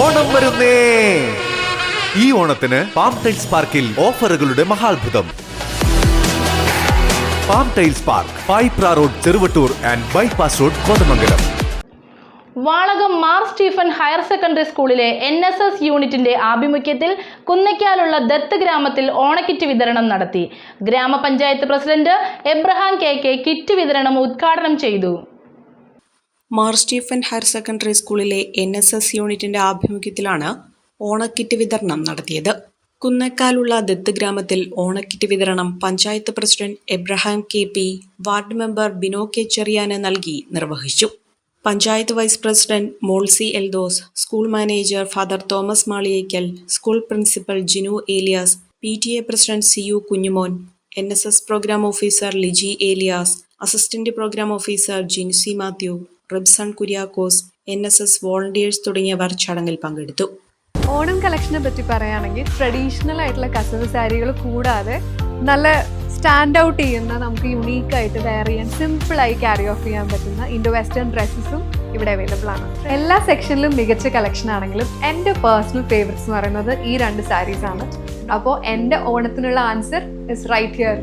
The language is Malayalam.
ഓണം വരുന്നേ. ഈ ഓണത്തിന് പാം ടൈൽസ് പാർക്കിൽ ഓഫറുകളുടെ മഹാത്ഭുതം. Palm tiles park Payipra road Cheruvattoor and bypass road Kothamangalam. Valakom Mar Stephen higher secondary സ്കൂളിലെ എൻ എസ് എസ് യൂണിറ്റിന്റെ ആഭിമുഖ്യത്തിൽ കുന്നയ്ക്കാലുള്ള ദത്ത് ഗ്രാമത്തിൽ ഓണക്കിറ്റ് വിതരണം നടത്തി. ഗ്രാമപഞ്ചായത്ത് president Abraham K K kit വിതരണം ഉദ്ഘാടനം ചെയ്തു. മാർ സ്റ്റീഫൻ ഹയർ സെക്കൻഡറി സ്കൂളിലെ എൻ എസ് എസ് യൂണിറ്റിന്റെ ആഭിമുഖ്യത്തിലാണ് ഓണക്കിറ്റ് വിതരണം നടത്തിയത്. കുന്നക്കാലുള്ള ദത്ത് ഗ്രാമത്തിൽ ഓണക്കിറ്റ് വിതരണം panchayat president Abraham K P ward member Bino K ചെറിയാന് നൽകി നിർവഹിച്ചു. Panchayat vice president Molsy Eldhose school manager father Thomas Maliyekkal school principal Jinu Elias P T A president C U Kunjumon N S S programme officer Liji Elias assistant programme officer Jincy Mathew Ribson Kuriakose N S S volunteers തുടങ്ങിയവർ ചടങ്ങിൽ പങ്കെടുത്തു. ഓണം കളക്ഷനെ പറ്റി പറയുകയാണെങ്കിൽ ട്രഡീഷണൽ ആയിട്ടുള്ള കസവ് സാരികൾ കൂടാതെ നല്ല സ്റ്റാൻഡ് ഔട്ട് ചെയ്യുന്ന നമുക്ക് യുണീക്ക് ആയിട്ട് വെയർ ചെയ്യാൻ സിമ്പിളായി ക്യാരി ഓഫ് ചെയ്യാൻ പറ്റുന്ന ഇൻഡോ വെസ്റ്റേൺ ഡ്രസ്സസും ഇവിടെ അവൈലബിൾ ആണ്. എല്ലാ സെക്ഷനിലും മികച്ച കളക്ഷൻ ആണെങ്കിലും എന്റെ പേഴ്സണൽ ഫേവറേറ്റ്സ് എന്ന് പറയുന്നത് ഈ രണ്ട് സാരീസ് ആണ്. അപ്പോൾ എന്റെ ഓണത്തിനുള്ള ആൻസർ ഇസ് റൈറ്റ് ഹിയർ